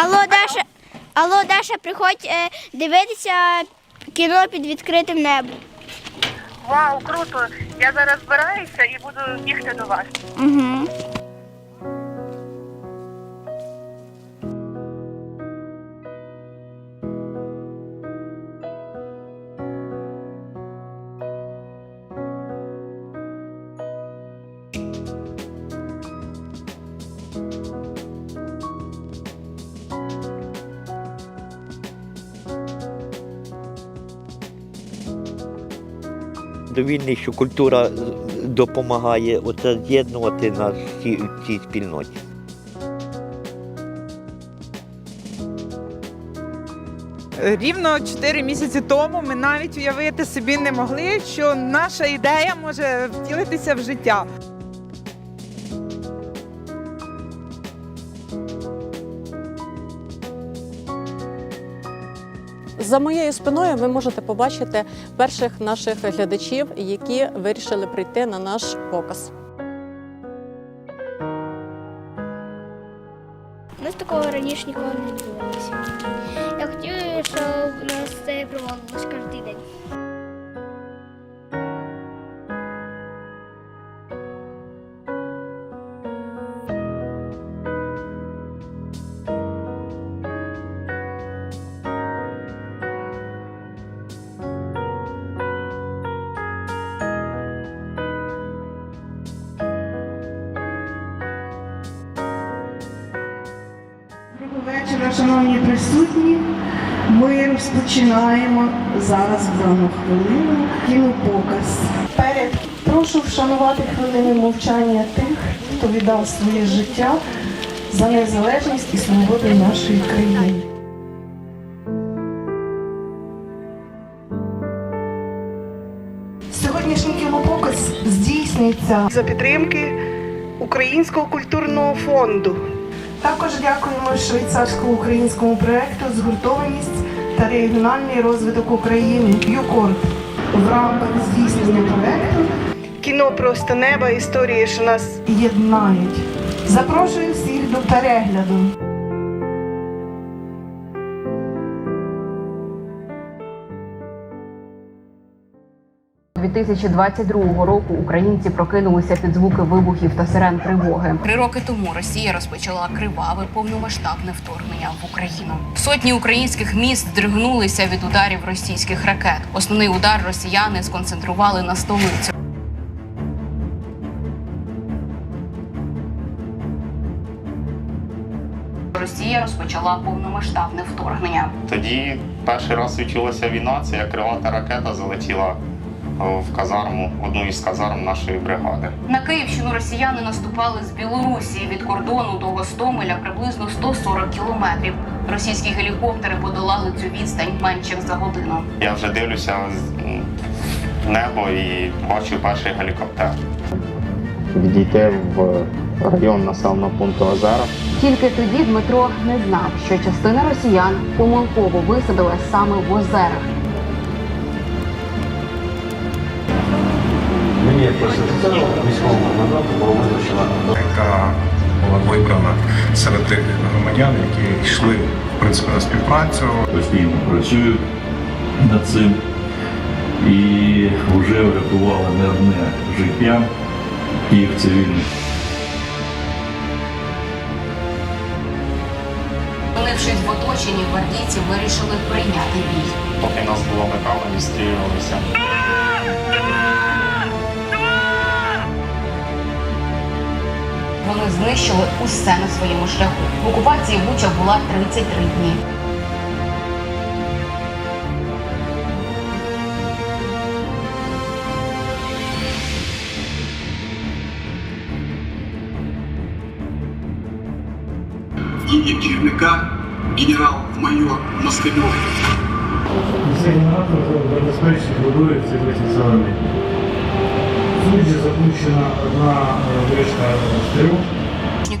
Алло, Даша, алло, Даша, приходь е, дивитися кіно під відкритим небом. Вау, круто! Я зараз збираюся і буду бігти до вас. Угу. Довільний, що культура допомагає оце з'єднувати нас всі в цій спільноті. Рівно 4 місяці тому ми навіть уявити собі не могли, що наша ідея може втілитися в життя. За моєю спиною ви можете побачити перших наших глядачів, які вирішили прийти на наш показ. У нас такого раніше ніколи не відбувалося. Я хотів, щоб у нас це проводилось кожен день. Шановні присутні. Ми розпочинаємо зараз в дану хвилину кінопоказ. Перед прошу вшанувати хвилини мовчання тих, хто віддав своє життя за незалежність і свободу нашої країни. Сьогоднішній кінопоказ здійснюється за підтримки Українського культурного фонду. Також дякуємо швейцарсько-українському проекту Згуртованість та регіональний розвиток України ЮКОРД в рамках здійснення проекту Кіно просто неба історії, що нас єднають. Запрошую всіх до перегляду. 2022 року українці прокинулися під звуки вибухів та сирен тривоги. Три роки тому Росія розпочала криваве повномасштабне вторгнення в Україну. Сотні українських міст здригнулися від ударів російських ракет. Основний удар росіяни сконцентрували на столицю. Росія розпочала повномасштабне вторгнення. Тоді перший раз відчулася війна, це як крилата ракета залетіла в казарму, одну із казарм нашої бригади. На Київщину росіяни наступали з Білорусі від кордону до Гостомеля приблизно 140 кілометрів. Російські гелікоптери подолали цю відстань менше за годину. Я вже дивлюся в небо і бачу перший гелікоптер. Відійти в район населеного пункту Озера. Тільки тоді Дмитро не знав, що частина росіян помилково висадилась саме в озерах. Як офіцеру військового мандату було визначено яка була вибрана серед тих громадян, які йшли в принципі на співпрацю. постійно працюю над цим і вже врятували не одне життя тих цивільних. Опинившись в оточенні, гвардійці вирішили прийняти бій. Поки нас було метало, відстрілювалися. Вони знищили усе на своєму шляху. В окупації Буча була 33 дні. ім'я керівника генерал-майор Москальов. Генератор забезпечить водою ці 30 населення. Суді запущена одна вишка з трьох.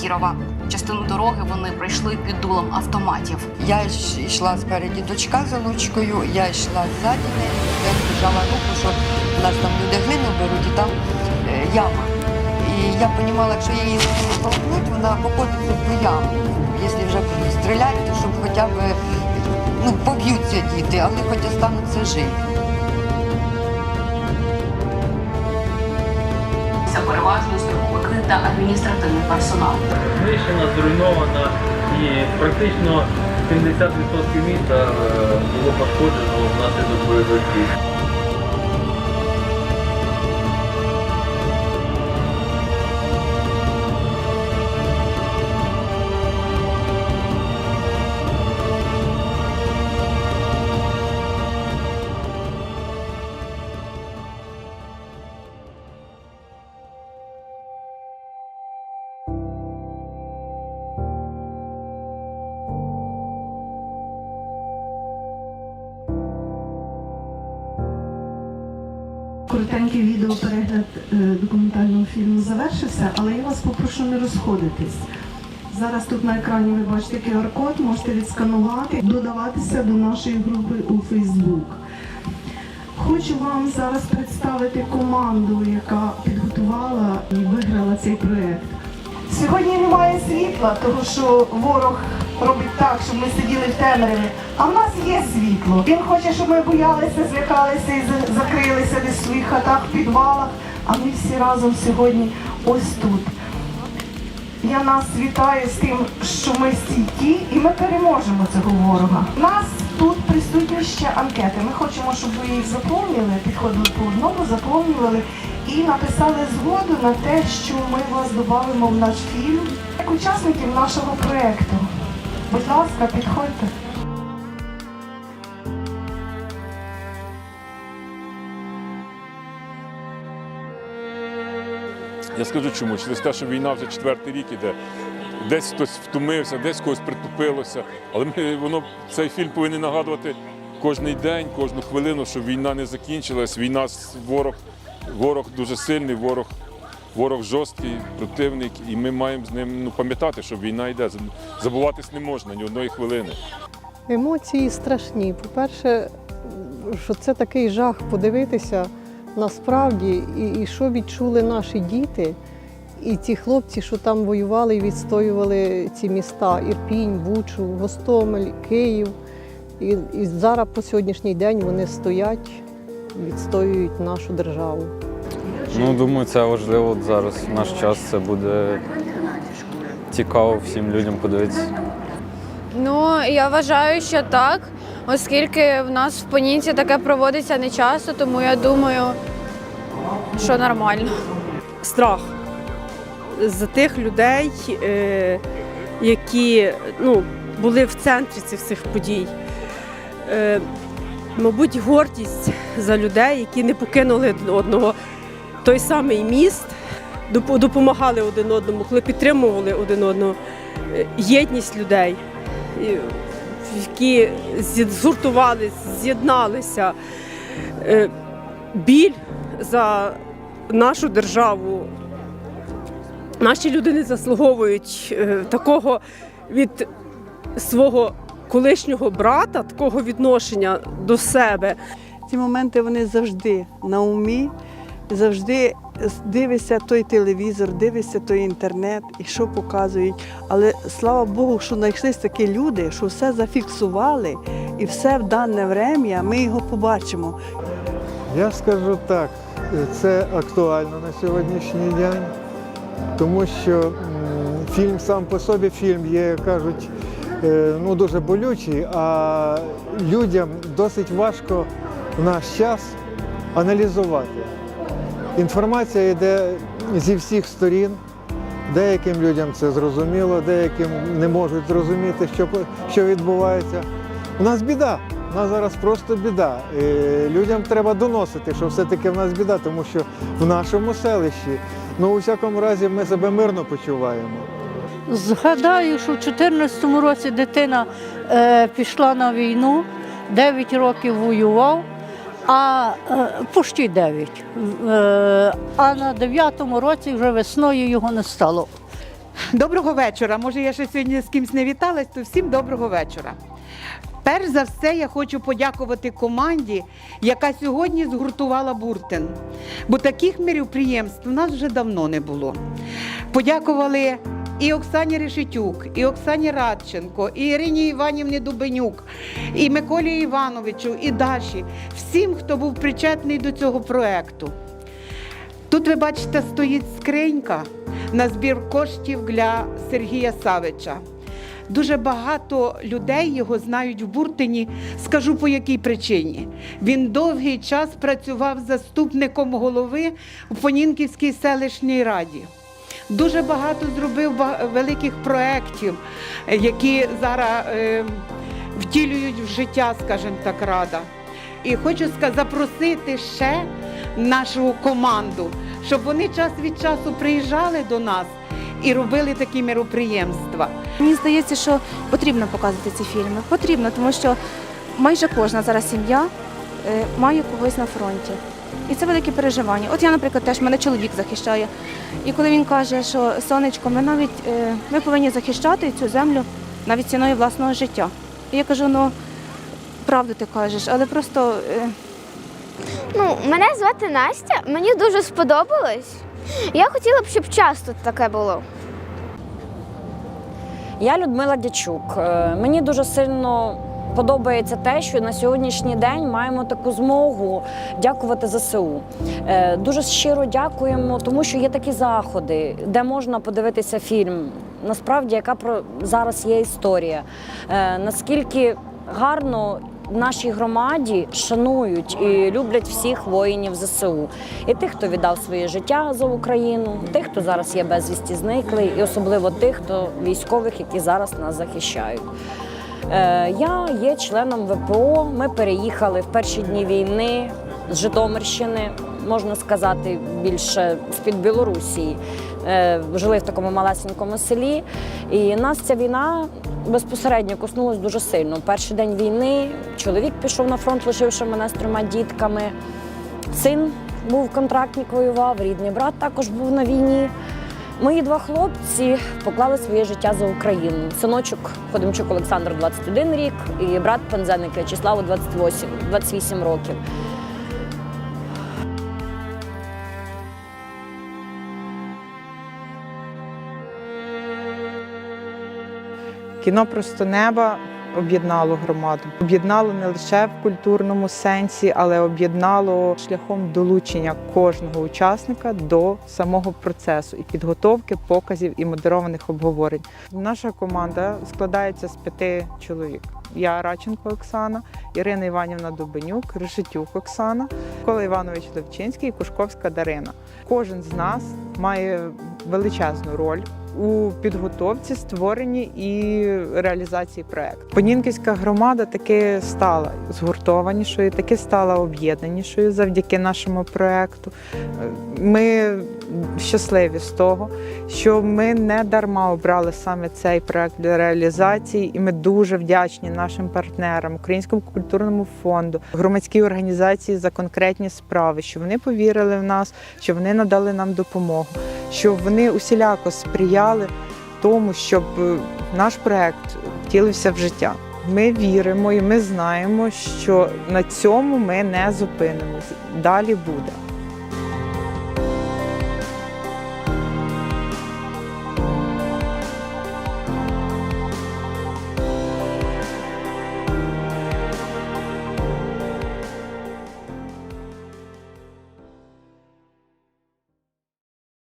Кірова. Частину дороги вони пройшли під дулом автоматів. Я йшла спереді дочка за внучкою, я йшла ззаді неї, я держала руку, що в нас там люди глину беруть, і там е, яма. І я розуміла, якщо її толкнуть, вона покотиться в ту яму. Якщо вже стріляти, то щоб хоча б ну, поб'ються діти, але хоч остануться живі. Та адміністративний персонал. Знищена, зруйнована і практично 70% міста е, було пошкоджено внаслідок бойових дій. Коротенький відеоперегляд е, документального фільму завершився, але я вас попрошу не розходитись. Зараз тут на екрані ви бачите QR-код, можете відсканувати, додаватися до нашої групи у Facebook. Хочу вам зараз представити команду, яка підготувала і виграла цей проєкт. Сьогодні немає світла, тому що ворог робить так, щоб ми сиділи в темряві. А в нас є світло. Він хоче, щоб ми боялися, злякалися і закрилися десь в своїх хатах, підвалах. А ми всі разом сьогодні ось тут. Я нас вітаю з тим, що ми стійкі і ми переможемо цього ворога. У нас тут присутні ще анкети. Ми хочемо, щоб ви їх заповнили, підходили по одному, заповнювали і написали згоду на те, що ми вас додамо в наш фільм як учасників нашого проєкту. Будь ласка, підходьте. Я скажу чому. Через те, що війна вже четвертий рік іде. Десь хтось втомився, десь когось притупилося. Але ми, воно, цей фільм повинен нагадувати кожний день, кожну хвилину, що війна не закінчилась. Війна ворог, ворог дуже сильний, ворог, ворог жорсткий, противник, і ми маємо з ним ну, пам'ятати, що війна йде. Забуватись не можна ні одної хвилини. Емоції страшні. По-перше, що це такий жах подивитися насправді, і, і що відчули наші діти, і ті хлопці, що там воювали і відстоювали ці міста Ірпінь, Бучу, Гостомель, Київ. І, і зараз по сьогоднішній день вони стоять, відстоюють нашу державу. Ну, думаю, це важливо От зараз. В наш час це буде цікаво всім людям подивитися. Ну, я вважаю, що так, оскільки в нас в Поніці таке проводиться не часто, тому я думаю, що нормально. страх за тих людей, е, які ну, були в центрі цих всіх подій. Е, Мабуть, гордість за людей, які не покинули одного. Той самий міст, допомагали один одному, коли підтримували один одного. Е, Єдність людей, які згуртувалися, з'єдналися. Е, Біль за нашу державу. Наші люди не заслуговують е, такого від свого колишнього брата, такого відношення до себе. Ці моменти вони завжди на умі, завжди дивишся той телевізор, дивишся той інтернет і що показують. Але слава Богу, що знайшлись такі люди, що все зафіксували, і все в дане врем'я ми його побачимо. Я скажу так, це актуально на сьогоднішній день, тому що фільм сам по собі фільм є, кажуть, е, ну, дуже болючий, а людям досить важко в наш час аналізувати. Інформація йде зі всіх сторін. Деяким людям це зрозуміло, деяким не можуть зрозуміти, що, що відбувається. У нас біда. У нас зараз просто біда. Е, Людям треба доносити, що все-таки в нас біда, тому що в нашому селищі, ну у всякому разі, ми себе мирно почуваємо. Згадаю, що в 2014 році дитина е, пішла на війну, 9 років воював, а е, почти 9. Е, а на 9-му році вже весною його не стало. Доброго вечора. Може, я ще сьогодні з кимсь не віталась, то всім доброго вечора. Перш за все, я хочу подякувати команді, яка сьогодні згуртувала Буртен. Бо таких мероприємств у нас вже давно не було. Подякували і Оксані Решетюк, і Оксані Радченко, і Ірині Іванівні Дубенюк, і Миколі Івановичу, і Даші, всім, хто був причетний до цього проекту. Тут ви бачите, стоїть скринька на збір коштів для Сергія Савича. Дуже багато людей його знають в Буртині. Скажу по якій причині. Він довгий час працював заступником голови у Понінківській селищній раді. Дуже багато зробив великих проєктів, е, які зараз е, втілюють в життя, скажімо так, рада. І хочу запросити ще нашу команду, щоб вони час від часу приїжджали до нас і робили такі мероприємства. Мені здається, що потрібно показувати ці фільми. Потрібно, тому що майже кожна зараз сім'я е, має когось на фронті. І це велике переживання. От я, наприклад, теж мене чоловік захищає. І коли він каже, що сонечко, ми навіть е, ми повинні захищати цю землю навіть ціною власного життя. І я кажу, ну правду ти кажеш, але просто е, Ну, мене звати Настя, мені дуже сподобалось. Я хотіла б, щоб часто таке було. Я Людмила Дячук. Е, Мені дуже сильно подобається те, що на сьогоднішній день маємо таку змогу дякувати ЗСУ. Е, Дуже щиро дякуємо, тому що є такі заходи, де можна подивитися фільм. Насправді, яка про зараз є історія. Е, Наскільки гарно в нашій громаді шанують і люблять всіх воїнів ЗСУ. І тих, хто віддав своє життя за Україну, тих, хто зараз є безвісті зниклий, і особливо тих, хто військових, які зараз нас захищають. Е, Я є членом ВПО. Ми переїхали в перші дні війни з Житомирщини, можна сказати, більше з-під Білорусі. Е, Жили в такому малесенькому селі. І нас ця війна безпосередньо коснулась дуже сильно. Перший день війни чоловік пішов на фронт, лишивши мене з трьома дітками. Син був контрактник, воював, рідний брат також був на війні. Мої два хлопці поклали своє життя за Україну. Синочок Ходимчук Олександр 21 рік і брат Пензеник В'ячеславу 28, 28 років. Кіно просто неба об'єднало громаду. Об'єднало не лише в культурному сенсі, але об'єднало шляхом долучення кожного учасника до самого процесу і підготовки показів і модерованих обговорень. Наша команда складається з п'яти чоловік. Я Раченко Оксана, Ірина Іванівна Дубенюк, Решетюк Оксана, Микола Іванович Левчинський і Кушковська Дарина. Кожен з нас має величезну роль у підготовці, створенні і реалізації проекту. Понінківська громада таки стала згуртованішою, таки стала об'єднанішою завдяки нашому проекту. Ми щасливі з того, що ми не дарма обрали саме цей проект для реалізації, і ми дуже вдячні нашим партнерам, Українському культурному фонду, громадській організації за конкретні справи, що вони повірили в нас, що вони надали нам допомогу, що вони усіляко сприяли тому, щоб е, наш проект втілився в життя. Ми віримо і ми знаємо, що на цьому ми не зупинимось. Далі буде.